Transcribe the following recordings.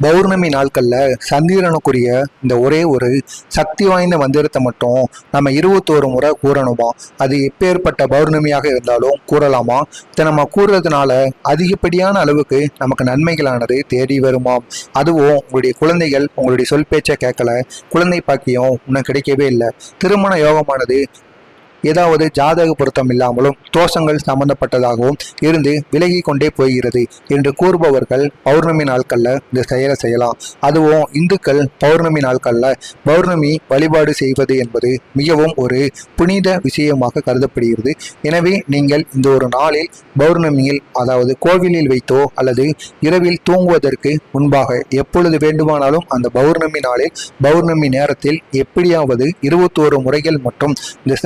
பௌர்ணமி நாட்களில் சந்திரனுக்குரிய இந்த ஒரே ஒரு சக்தி வாய்ந்த மந்திரத்தை மட்டும் நம்ம இருபத்தோரு முறை கூறணுமா? அது எப்பேற்பட்ட பௌர்ணமியாக இருந்தாலும் கூறலாமா? இதை நம்ம கூறுறதுனால அதிகப்படியான அளவுக்கு நமக்கு நன்மைகளானது தேடி வருமாம் அதுவும் உங்களுடைய குழந்தைகள் உங்களுடைய சொல் பேச்சை கேட்கல குழந்தை பாக்கியம் இன்னும் கிடைக்கவே இல்லை. திருமண யோகமானது ஏதாவது ஜாதக பொருத்தம் இல்லாமலும் தோஷங்கள் சம்பந்தப்பட்டதாகவும் இருந்து விலகி கொண்டே போகிறது என்று கூறுபவர்கள் பௌர்ணமி நாட்களில் இந்த செயலை செய்யலாம். அதுவும் இந்துக்கள் பௌர்ணமி நாட்களில் பௌர்ணமி வழிபாடு செய்வது என்பது மிகவும் ஒரு புனித விஷயமாக கருதப்படுகிறது. எனவே நீங்கள் இந்த ஒரு நாளில் பௌர்ணமியில் அதாவது கோவிலில் வைத்தோ அல்லது இரவில் தூங்குவதற்கு முன்பாக எப்பொழுது வேண்டுமானாலும் அந்த பௌர்ணமி நாளில் பௌர்ணமி நேரத்தில் எப்படியாவது இருபத்தோரு முறைகள் மற்றும் இந்த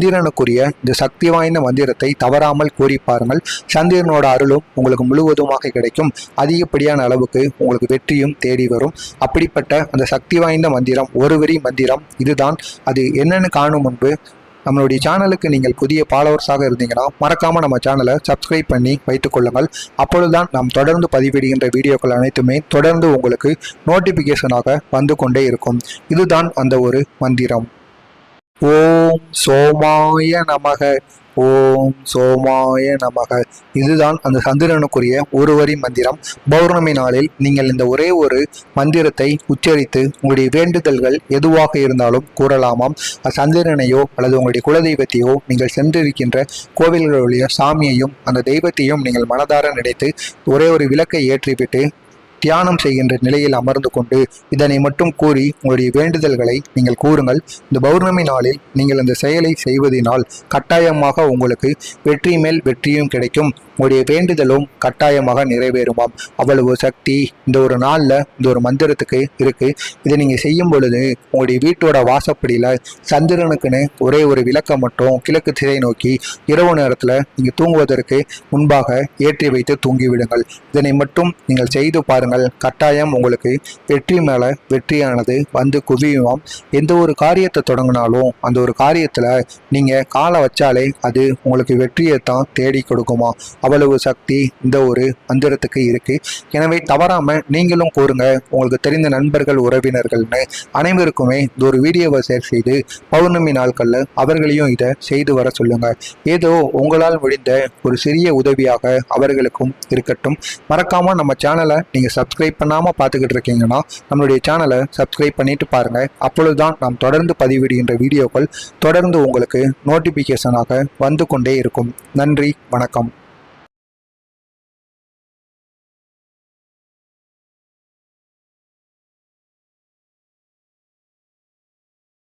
சந்திரனுக்குரிய இந்த சக்தி வாய்ந்த மந்திரத்தை தவறாமல் கூறி பாருங்கள். சந்திரனோட அருளும் உங்களுக்கு முழுவதுமாக கிடைக்கும். அதிகப்படியான அளவுக்கு உங்களுக்கு வெற்றியும் தேடி வரும். அப்படிப்பட்ட அந்த சக்தி வாய்ந்த மந்திரம் ஒரு வரி மந்திரம் இதுதான். அது என்னன்னு காணும் முன்பு நம்மளுடைய சேனலுக்கு நீங்கள் புதிய ஃபாலோவர்ஸாக இருந்தீங்கன்னா மறக்காமல் நம்ம சேனலை சப்ஸ்கிரைப் பண்ணி வைத்துக் கொள்ளுங்கள். அப்பொழுதுதான் நாம் தொடர்ந்து பதிவிடுகின்ற வீடியோக்கள் அனைத்துமே தொடர்ந்து உங்களுக்கு நோட்டிஃபிகேஷனாக வந்து கொண்டே இருக்கும். இதுதான் அந்த ஒரு மந்திரம். ஓ சோமாய நமக. ஓம் சோமாய நமக. இதுதான் அந்த சந்திரனுக்குரிய ஒரு வரி மந்திரம். பௌர்ணமி நாளில் நீங்கள் இந்த ஒரே ஒரு மந்திரத்தை உச்சரித்து உங்களுடைய வேண்டுதல்கள் எதுவாக இருந்தாலும் கூறலாமாம். சந்திரனையோ அல்லது உங்களுடைய குலதெய்வத்தையோ நீங்கள் சென்றிருக்கின்ற கோவில்களுடைய சாமியையும் அந்த தெய்வத்தையும் நீங்கள் மனதார நினைத்து ஒரே ஒரு விளக்கை ஏற்றிவிட்டு தியானம் செய்கின்ற நிலையில் அமர்ந்து கொண்டு இதனை மட்டும் கூறி உங்களுடைய வேண்டுதல்களை நீங்கள் கூறுங்கள். இந்த பௌர்ணமி நாளில் நீங்கள் அந்த செயலை செய்வதினால் கட்டாயமாக உங்களுக்கு வெற்றி மேல் வெற்றியும் கிடைக்கும். உங்களுடைய வேண்டுதலும் கட்டாயமாக நிறைவேறுமாம். அவ்வளவு சக்தி இந்த ஒரு நாளில் இந்த ஒரு மந்திரத்துக்கு இருக்கு. இதை நீங்கள் செய்யும் பொழுது உங்களுடைய வீட்டோட வாசப்படியில் சந்திரனுக்குன்னு ஒரே ஒரு விளக்கம் மட்டும் கிழக்கு திசை நோக்கி இரவு நேரத்தில் நீங்கள் தூங்குவதற்கு முன்பாக ஏற்றி வைத்து தூங்கிவிடுங்கள். இதனை மட்டும் நீங்கள் செய்து பாருங்கள். கட்டாயம் உங்களுக்கு வெற்றி மேலே வெற்றியானது வந்து குவியுமாம். எந்த ஒரு காரியத்தை தொடங்கினாலும் அந்த ஒரு காரியத்தில் நீங்கள் காலை வச்சாலே அது உங்களுக்கு வெற்றியை தான் தேடி கொடுக்குமா. அவ்வளவு சக்தி இந்த ஒரு மந்திரத்துக்கு இருக்கு. எனவே தவறாம நீங்களும் கூறுங்க. உங்களுக்கு தெரிந்த நண்பர்கள் உறவினர்கள்னு அனைவருக்குமே இந்த ஒரு வீடியோவை ஷேர் செய்து பௌர்ணமி நாட்களில் அவர்களையும் இதை செய்து வர சொல்லுங்க. ஏதோ உங்களால் முடிந்த ஒரு சிறிய உதவியாக அவர்களுக்கும் இருக்கட்டும். மறக்காம நம்ம சேனலை நீங்க சப்ஸ்கிரைப் பண்ணாம பார்த்துக்கிட்டு இருக்கீங்கன்னா நம்மளுடைய சேனலை சப்ஸ்கிரைப் பண்ணிட்டு பாருங்க. அப்பொழுதுதான் நாம் தொடர்ந்து பதிவிடுகின்ற வீடியோக்கள் தொடர்ந்து உங்களுக்கு நோட்டிபிகேஷனாக வந்து கொண்டே இருக்கும். நன்றி வணக்கம்.